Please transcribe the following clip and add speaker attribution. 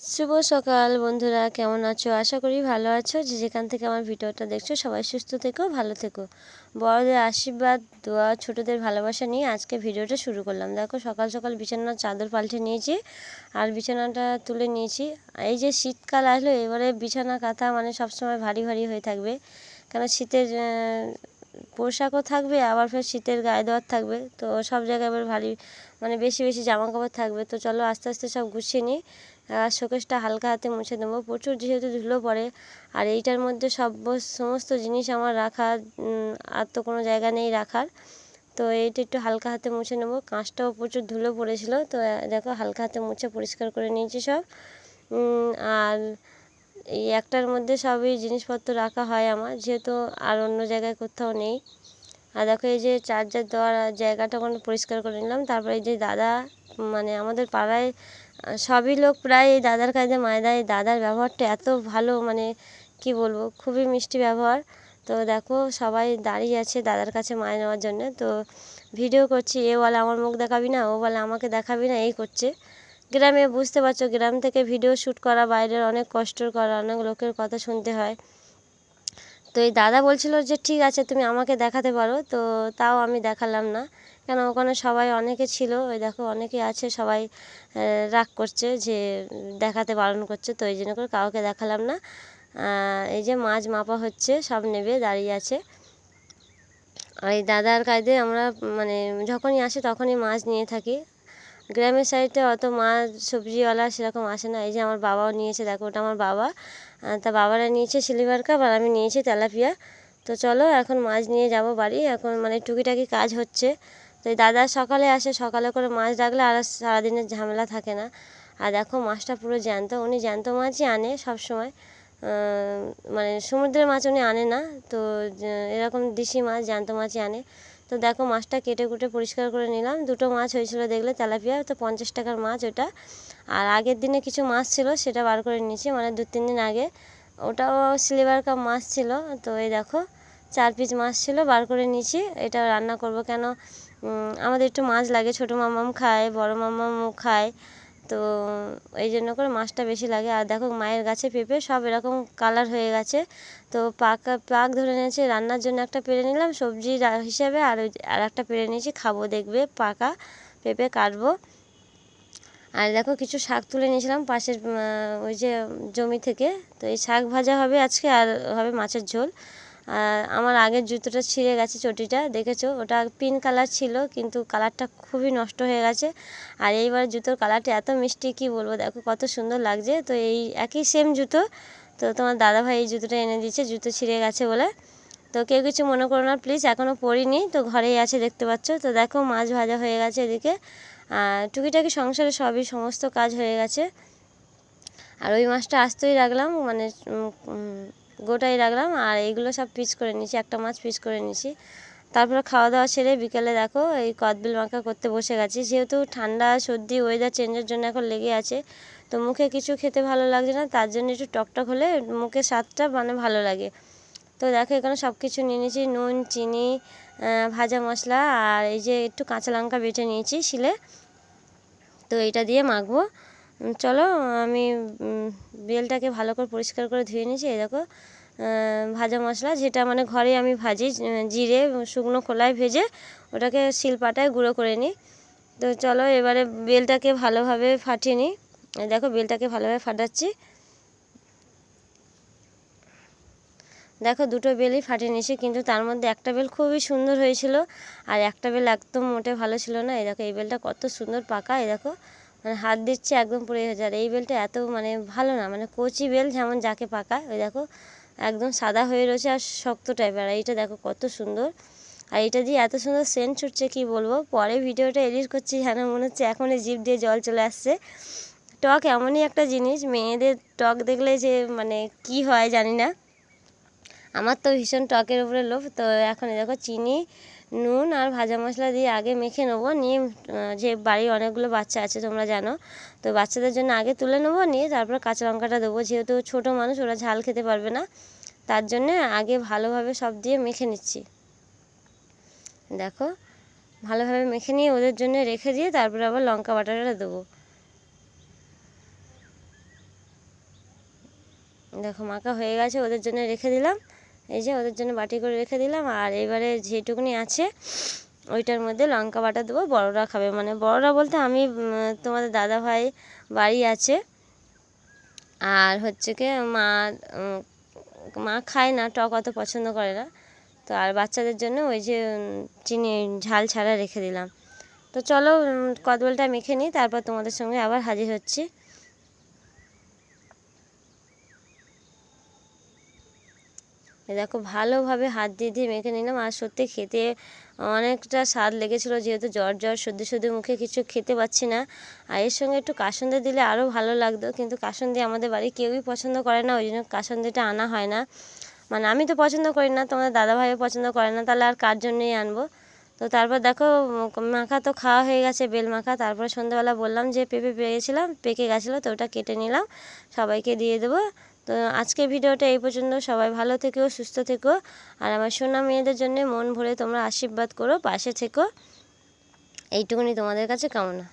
Speaker 1: শুভ সকাল বন্ধুরা, কেমন আছো? আশা করি ভালো আছো। যে যেখান থেকে আমার ভিডিওটা দেখছ, সবাই সুস্থ থেকো, ভালো থেকো। বড়দের আশীর্বাদ, দোয়া, ছোটদের ভালোবাসা নিয়ে আজকে ভিডিওটা শুরু করলাম। দেখো, সকাল সকাল বিছানার চাদর পাল্টে নিয়েছি আর বিছানাটা তুলে নিয়েছি। এই যে শীতকাল আসলো, এবারে বিছানা কাঁথা মানে সবসময় ভারী ভারী হয়ে থাকবে। কেন শীতের পোশাকও থাকবে, আবার ফের শীতের গায়ে দেওয়ার থাকবে। তো সব জায়গায় এবার ভারী মানে বেশি বেশি জামা কাপড় থাকবে। তো চলো আস্তে আস্তে সব গুছিয়ে নিই। আর শোকেসটা হালকা হাতে মুছে দেবো প্রচুর যেহেতু ধুলো পড়ে, আর এইটার মধ্যে সব সমস্ত জিনিস আমার রাখা আর তো কোনো জায়গা নেই রাখার। তো এইটা একটু হালকা হাতে মুছে নেব। কাঁচটাও প্রচুর ধুলো পড়েছিল, তো দেখো হালকা হাতে মুছে পরিষ্কার করে নিয়েছি সব। আর এই একটার মধ্যে সবই জিনিসপত্র রাখা হয় আমার, যেহেতু আর অন্য জায়গায় কোথাও নেই। আর দেখো এই যে চার্জার দেওয়ার জায়গাটা কোনো পরিষ্কার করে নিলাম। তারপরে এই যে দাদা মানে আমাদের পাড়ায় সবই লোক প্রায় এই দাদার কাছে মায় দেয় দাদার ব্যবহারটা এত ভালো মানে কি বলব, খুবই মিষ্টি ব্যবহার। তো দেখো, সবাই দাঁড়িয়ে আছে দাদার কাছে মায় নেওয়ার জন্য। তো ভিডিও করছি, এ বলে আমার মুখ দেখাবি না, ও বলে আমাকে দেখাবি না, এই করছে। গ্রামে, বুঝতে পারছ, গ্রাম থেকে ভিডিও শ্যুট করা বাইরের অনেক কষ্টর করা, অনেক লোকের কথা শুনতে হয়। তো এই দাদা বলছিল যে, ঠিক আছে, তুমি আমাকে দেখাতে পারো। তো তাও আমি দেখালাম না। কেন, ওখানে সবাই অনেকে ছিল, ওই দেখো অনেকে আছে, সবাই রাগ করছে যে, দেখাতে বারণ করছে, তো এই জন্য করে কাউকে দেখালাম না। এই যে মাছ মাপা হচ্ছে, সব নেবে, দাঁড়িয়ে আছে। আর এই দাদার কায়দে আমরা মানে যখনই আসে তখনই মাছ নিয়ে থাকি। গ্রামের সাইডে অত মাছ, সবজিওয়ালা সেরকম আসে না। এই যে আমার বাবাও নিয়েছে, দেখো ওটা আমার বাবা। তা বাবারা নিয়েছে সিলিভার কাপ আর আমি নিয়েছি তেলাপিয়া। তো চলো এখন মাছ নিয়ে যাব বাড়ি। এখন মানে টুকিটাকি কাজ হচ্ছে। তো দাদা সকালে আসে, সকালে করে মাছ রাখলে আর সারাদিনের ঝামেলা থাকে না। আর দেখো মাছটা পুরো জ্যান্ত, উনি জ্যান্ত মাছই আনে সব সময় মানে সমুদ্রের মাছ উনি আনে না, তো এরকম দেশি মাছ, জ্যান্ত মাছই আনে। তো দেখো মাছটা কেটে কুটে পরিষ্কার করে নিলাম। দুটো মাছ হয়েছিল দেখলে তেলাপিয়া, তো পঞ্চাশ টাকার মাছ ওটা। আর আগের দিনে কিছু মাছ ছিল, সেটা বার করে নিয়েছি। মানে দু তিন দিন আগে। ওটাও সিলভার কাপ মাছ ছিল। তো এই দেখো, চার পিস মাছ ছিল, বার করে নিয়েছি। এটা রান্না করব কেন? আমাদের একটু মাছ লাগে। ছোটো মামাম খায়, বড়ো মামামও খায়। তো এই জন্য করে মাছটা বেশি লাগে। আর দেখো মায়ের গাছে পেঁপে সব এরকম কালার হয়ে গেছে। তো পাকা, পাক ধরে নিয়েছে, রান্নার জন্য একটা পেরে নিলাম, সবজি হিসেবে আর আর একটা পেরে নিয়েছি, খাব, দেখবে, পাকা পেঁপে কাটবো। আর দেখো কিছু শাক তুলে নিয়েছিলাম পাশের ওই যে জমি থেকে। তো এই শাক ভাজা হবে আজকে আর হবে মাছের ঝোল। আমার আগের জুতোটা ছিঁড়ে গেছে চটিটা, দেখেছ? ওটা পিঙ্ক কালার ছিল, কিন্তু কালারটা খুবই নষ্ট হয়ে গেছে। আর এইবার জুতোর কালারটা এত মিষ্টি, কি বলব? দেখো কত সুন্দর লাগছে। তো এই একই সেম জুতো, তো তোমার দাদাভাই এই জুতোটা এনে দিয়েছে, জুতো ছিঁড়ে গেছে বলে। তো কেউ কিছু মনে করো না প্লিজ এখনও পরিনি, তো ঘরেই আছে দেখতে পাচ্ছ। তো দেখো মাছ ভাজা হয়ে গেছে এদিকে। টুকিটাকি সংসারে সবই সমস্ত কাজ হয়ে গেছে। আর ওই মাছটা আসতেই রাখলাম মানে গোটাই রাখলাম আর এইগুলো সব পিস করে নিয়েছি, একটা মাছ পিস করে নিয়েছি। তারপরে খাওয়া দাওয়া সেরে বিকেলে দেখো এই কদবিল মাখা করতে বসে গেছি। যেহেতু ঠান্ডা, সর্দি ওয়েদার চেঞ্জের জন্য এখন লেগে আছে, তো মুখে কিছু খেতে ভালো লাগছে না, তার জন্য একটু টকটক হলে মুখে স্বাদটা মানে ভালো লাগে। তো দেখো এখানে সব কিছু নিয়ে নিয়েছি, নুন, চিনি ভাজা মশলা আর এই যে একটু কাঁচা লঙ্কা বেটে নিয়েছি শিলে। তো এইটা দিয়ে মাখবো। চলো, আমি বেলটাকে ভালো করে পরিষ্কার করে ধুয়ে নিয়েছি, এই দেখো। ভাজা মশলা, যেটা মানে ঘরে আমি ভাজি জিরে, শুকনো খোলায় ভেজে ওটাকে শিলপাটায় গুঁড়ো করে নিই। তো চলো, এবারে বেলটাকে ভালোভাবে ফাটিয়ে নিই। দেখো বেলটাকে ভালোভাবে ফাটাচ্ছি। দেখো, দুটো বেলই ফাটিয়ে নিয়েছি, কিন্তু তার মধ্যে একটা বেল খুবই সুন্দর হয়েছিল, আর একটা বেল একদম মোটে ভালো ছিল না। এই দেখো, এই বেলটা কত সুন্দর পাকা, এই দেখো। মানে হাত দিচ্ছে একদম পুড়ে হয়ে যায় এই বেলটা এত মানে ভালো না মানে কচি বেল যেমন যাকে পাকা ওই দেখো একদম সাদা হয়ে রয়েছে আর শক্ত টাইপের আর এইটা দেখো কত সুন্দর। আর এটা দিয়ে এত সুন্দর সেন্ট ছুটছে, কি বলব? পরে ভিডিওটা এডিট করছি যেন মনে হচ্ছে এখনই জিপ দিয়ে জল চলে আসছে। টক এমনই একটা জিনিস, মেয়েদের টক দেখলে যে মানে কি হয় জানি না। আমার তো ভীষণ টকের উপরে লোভ, তো এখন দেখো চিনি নুন আর ভাজা মশলা দিয়ে আগে মেখে নেব। নিয়ে যে বাড়ির অনেকগুলো বাচ্চা আছে, তোমরা জানো। তো বাচ্চাদের জন্য আগে তুলে নেব, নিয়ে তারপর কাঁচা লঙ্কাটা দেবো। যেহেতু ছোটো মানুষ, ওরা ঝাল খেতে পারবে না। তার জন্যে আগে ভালোভাবে সব দিয়ে মেখে নিচ্ছি। দেখো, ভালোভাবে মেখে নিয়ে ওদের জন্য রেখে দিয়ে তারপরে আবার লঙ্কা বাটাটা দেবো। দেখো, মাখা হয়ে গেছে, ওদের জন্য রেখে দিলাম। এই যে ওদের জন্য বাটি করে রেখে দিলাম। আর এবারে যেটুকুনি আছে, ওইটার মধ্যে লঙ্কা বাটা দেবো, বড়রা খাবে। মানে বড়রা বলতে আমি তোমাদের দাদা ভাই বাড়ি আছে। আর হচ্ছে কি, মা মা খায় না, টক অত পছন্দ করে না। তো আর বাচ্চাদের জন্য ওই যে চিনি ঝাল ছাড়া রেখে দিলাম। তো চলো কদবেলটা মেখে নিই, তারপর তোমাদের সঙ্গে আবার হাজির হচ্ছি। দেখো ভালোভাবে হাত দিয়ে দিয়ে মেখে নিলাম। আর সত্যি খেতে অনেকটা স্বাদ লেগেছিল, যেহেতু জ্বর জ্বর, সর্দি সর্দি মুখে কিছু খেতে পাচ্ছি না। আর এর সঙ্গে একটু কাসুন্দি দিলে আরও ভালো লাগতো, কিন্তু কাসুন্দি আমাদের বাড়ি কেউই পছন্দ করে না, ওই জন্য কাসুন্দিটা আনা হয় না। মানে আমি তো পছন্দ করি না, তোমাদের দাদাভাইও পছন্দ করে না, তাহলে আর কার জন্যই আনব? তো তারপর দেখো, মাখা তো খাওয়া হয়ে গেছে, বেল মাখা। তারপর সন্ধ্যাবেলা বললাম যে পেঁপে পেয়েছিলাম, পেকে গেছিল, তো ওটা কেটে নিলাম, সবাইকে দিয়ে দেবো। তো আজকে ভিডিওটা এই পর্যন্ত। সবাই ভালো থেকো, সুস্থ থেকো। আর আমার সোনা মেয়েদের জন্য মন ভরে তোমরা আশীর্বাদ করো, পাশে থেকো। এইটুকুনি তোমাদের কাছে কামনা।